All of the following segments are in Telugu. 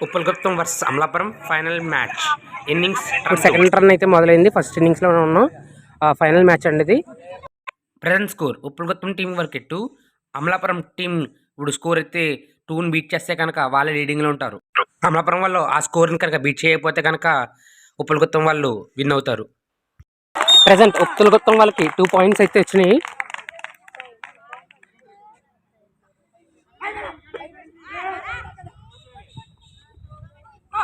Uppalaguptam versus Amalapuram final match. Innings second run అయితే మొదలైంది. ఫస్ట్ ఇన్నింగ్స్లో ఉన్నాం. ఫైనల్ మ్యాచ్ అండి ఇది ప్రజెంట్ స్కోర్ ఉప్పలగుప్తం టీం వరకు టూ అమలాపురం టీం ఇప్పుడు స్కోర్ అయితే టూని బీట్ చేస్తే కనుక వాళ్ళే లీడింగ్లో ఉంటారు. అమలాపురం వాళ్ళు ఆ స్కోర్ని కనుక బీట్ చేయకపోతే కనుక ఉప్పలగుప్తం వాళ్ళు విన్ అవుతారు. ప్రజెంట్ ఉప్పుల గుత్తం వాళ్ళకి టూ పాయింట్స్ అయితే వచ్చినాయి ఆ,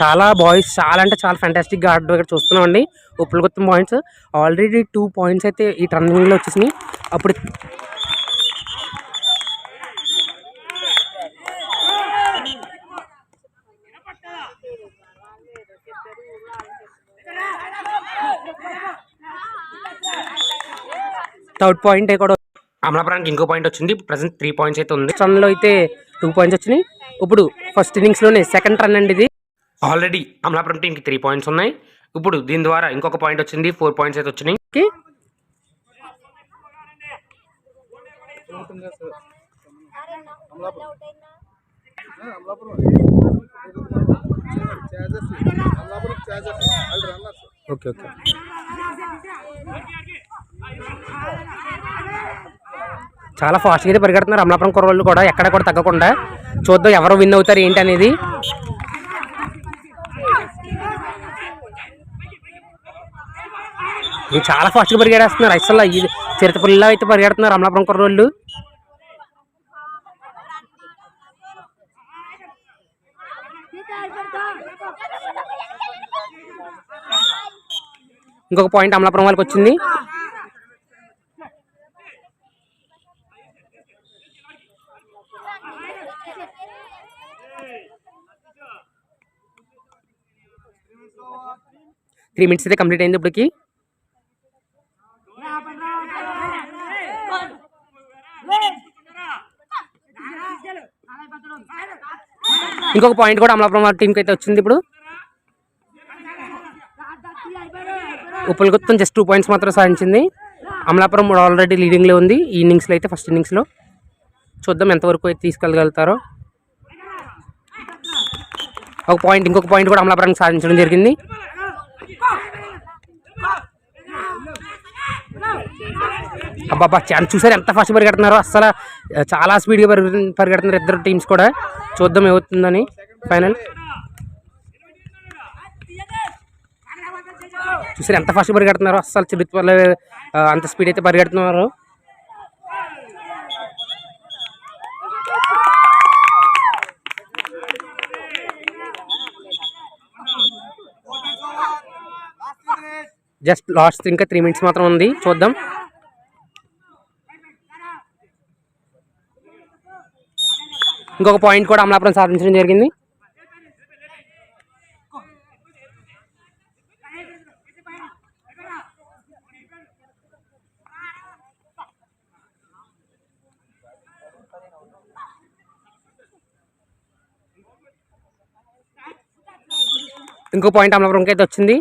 చాలా బాయ్స్ చాలా అంటే చాలా ఫ్యాంటాస్టిక్గా ఆడడం ఇక్కడ చూస్తున్నామండి. Uppalaguptam points already two points అయితే ఈ టర్నింగ్లో వచ్చేసినాయి. అప్పుడు థర్డ్ పాయింట్ కూడా అమలాపురానికి ఇంకో పాయింట్ వచ్చింది. ప్రజెంట్ త్రీ పాయింట్స్ అయితే ఉంది. రన్లో అయితే టూ పాయింట్స్ వచ్చినాయి. ఇప్పుడు ఫస్ట్ ఇన్నింగ్స్లోనే సెకండ్ రన్ అండి ఇది. ఆల్రెడీ అమలాపురం టీంకి త్రీ పాయింట్స్ ఉన్నాయి. ఇప్పుడు దీని ద్వారా ఇంకొక పాయింట్ వచ్చింది. ఫోర్ పాయింట్స్ అయితే వచ్చినాయి. ఓకే. ఓకే చాలా ఫాస్ట్గా అయితే పరిగెడుతున్నారు అమలాపురం కుర్రోళ్ళు కూడా. ఎక్కడ కూడా తగ్గకుండా చూద్దాం ఎవరు విన్ అవుతారు ఏంటి అనేది ఇది చాలా ఫాస్ట్గా పరిగెడేస్తున్నారు. అసలు ఇది చిరుతపుల్లిలో అయితే పరిగెడుతున్నారు అమలాపురం కుర్రోళ్ళు. ఇంకొక పాయింట్ అమలాపురం వాళ్ళకి వచ్చింది. త్రీ మినిట్స్ అయితే కంప్లీట్ అయింది ఇప్పటికి. ఇంకొక పాయింట్ కూడా అమలాపురం వారి టీంకి అయితే వచ్చింది ఇప్పుడు. Uppalaguptam just two points మాత్రం సాధించింది. అమలాపురం ఆల్రెడీ లీడింగ్లో ఉంది. ఈ ఇన్నింగ్స్లో అయితే ఫస్ట్ ఇన్నింగ్స్లో చూద్దాం ఎంతవరకు అయితే తీసుకెళ్ళగలుగుతారో. ఒక పాయింట్ ఇంకొక పాయింట్ కూడా అమలాపురం సాధించడం జరిగింది. అబ్బాబా ఛాన్స్ చూసారు ఎంత ఫాస్ట్ పరిగెడుతున్నారో? అసలు చాలా స్పీడ్గా పరిగె పరిగెడుతున్నారు ఇద్దరు టీమ్స్ కూడా. చూద్దాం ఏమవుతుందని. ఫైనల్ చూసారు ఎంత ఫాస్ట్ పరిగెడుతున్నారో? అసలు చిరుత్వ అంత స్పీడ్ అయితే పరిగెడుతున్నారు. జస్ట్ లాస్ట్ ఇంకా త్రీ మినిట్స్ మాత్రం ఉంది. చూద్దాం. ఇంకొక పాయింట్ కూడా అమలాపురం సాధించడం జరిగింది. ఇంకో పాయింట్ అమలాపురంకి అయితే వచ్చింది.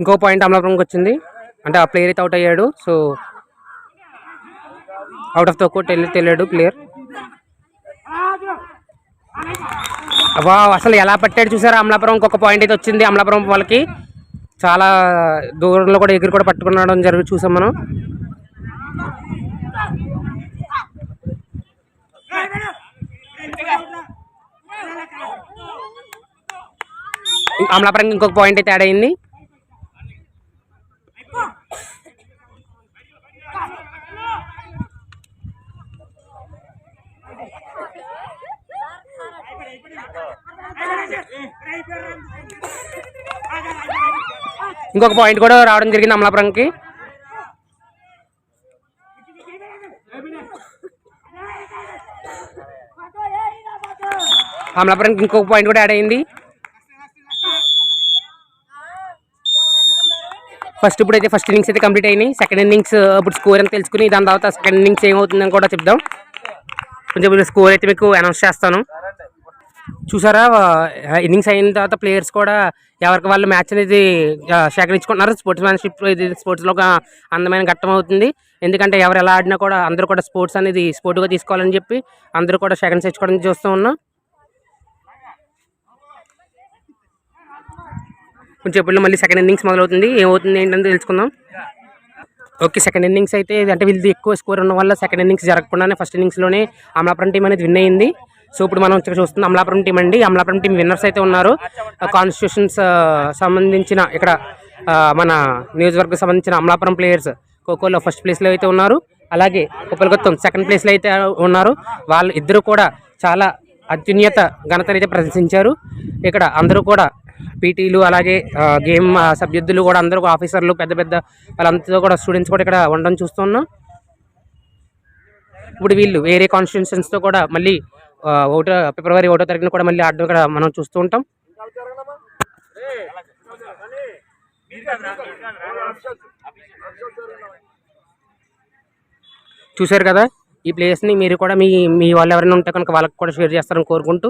ఇంకో పాయింట్ అమలాపురంకి వచ్చింది. అంటే ఆ ప్లేయర్ అయితే అవుట్ అయ్యాడు. సో అవుట్ ఆఫ్ తక్కువ వెళ్ళి తెలియడు ప్లేయర్ వా అసలు ఎలా పట్టాడు చూసారా? అమలాపురం ఇంకొక పాయింట్ అయితే వచ్చింది. అమలాపురం వాళ్ళకి చాలా దూరంలో కూడా ఎగిరి కూడా పట్టుకున్నాడని జరిగి చూసాం మనం. అమలాపురం ఇంకొక పాయింట్ అయితే యాడ్ అయింది. ఇంకొక పాయింట్ కూడా రావడం జరిగింది అమలాపురంకి. అమలాపురంకి ఇంకొక పాయింట్ కూడా యాడ్ అయింది. ఫస్ట్ ఇప్పుడు అయితే ఫస్ట్ ఇన్నింగ్స్ అయితే కంప్లీట్ అయినాయి. సెకండ్ ఇన్నింగ్స్ ఇప్పుడు స్కోర్ అని తెలుసుకుని దాని తర్వాత సెకండ్ ఇన్నింగ్స్ ఏమవుతుందని కూడా చెప్దాం. కొంచెం స్కోర్ అయితే మీకు అనౌన్స్ చేస్తాను. చూసారా? ఇన్నింగ్స్ అయిన తర్వాత ప్లేయర్స్ కూడా ఎవరికి వాళ్ళు మ్యాచ్ అనేది సేకరించుకుంటున్నారు స్పోర్ట్స్ మ్యాన్షిప్ ఇది స్పోర్ట్స్లో ఒక అందమైన ఘట్టం అవుతుంది. ఎందుకంటే ఎవరు ఎలా ఆడినా కూడా అందరూ కూడా స్పోర్ట్స్ అనేది స్పోర్ట్గా తీసుకోవాలని చెప్పి అందరూ కూడా సెకండ్ తెచ్చుకోవడం చూస్తూ ఉన్నాం. కొంచెం ఇప్పుడు మళ్ళీ సెకండ్ ఇన్నింగ్స్ మొదలవుతుంది. ఏమవుతుంది ఏంటని తెలుసుకుందాం. ఓకే సెకండ్ ఇన్నింగ్స్ అయితే అంటే వీళ్ళది ఎక్కువ స్కోర్ ఉన్న వల్ల సెకండ్ ఇన్నింగ్స్ జరగకుండానే ఫస్ట్ ఇన్నింగ్స్లోనే అమలాపురం టీం అనేది విన్ అయింది సో ఇప్పుడు మనం ఇక్కడ చూస్తుంది అమలాపురం టీం అండి. అమలాపురం టీం విన్నర్స్ అయితే ఉన్నారు. కాన్స్టిట్యూషన్స్ సంబంధించిన ఇక్కడ మన నియోజకవర్గం సంబంధించిన అమలాపురం ప్లేయర్స్ ఖోఖోలో ఫస్ట్ ప్లేస్లో అయితే ఉన్నారు. అలాగే ఉపలగొత్తం సెకండ్ ప్లేస్లో అయితే ఉన్నారు. వాళ్ళు ఇద్దరు కూడా చాలా అత్యున్నత ఘనతను అయితే ప్రదర్శించారు. ఇక్కడ అందరూ కూడా పీటీలు అలాగే గేమ్ ఆ, సభ్యులు కూడా అందరూ ఆఫీసర్లు పెద్ద పెద్ద వాళ్ళంతా కూడా స్టూడెంట్స్ కూడా ఇక్కడ ఉండడం చూస్తున్నాం. ఇప్పుడు వీళ్ళు వేరే కాన్స్టిట్యూషన్స్తో కూడా మళ్ళీ ఒకటో ఫిబ్రవరి ఒకటో తారీఖున కూడా మళ్ళీ ఆడడం ఇక్కడ మనం చూస్తూ ఉంటాం. చూశారు కదా? ఈ ప్లేస్ని మీరు కూడా మీ మీ వాళ్ళు ఎవరైనా ఉంటే కనుక వాళ్ళకి కూడా షేర్ చేస్తారని కోరుకుంటూ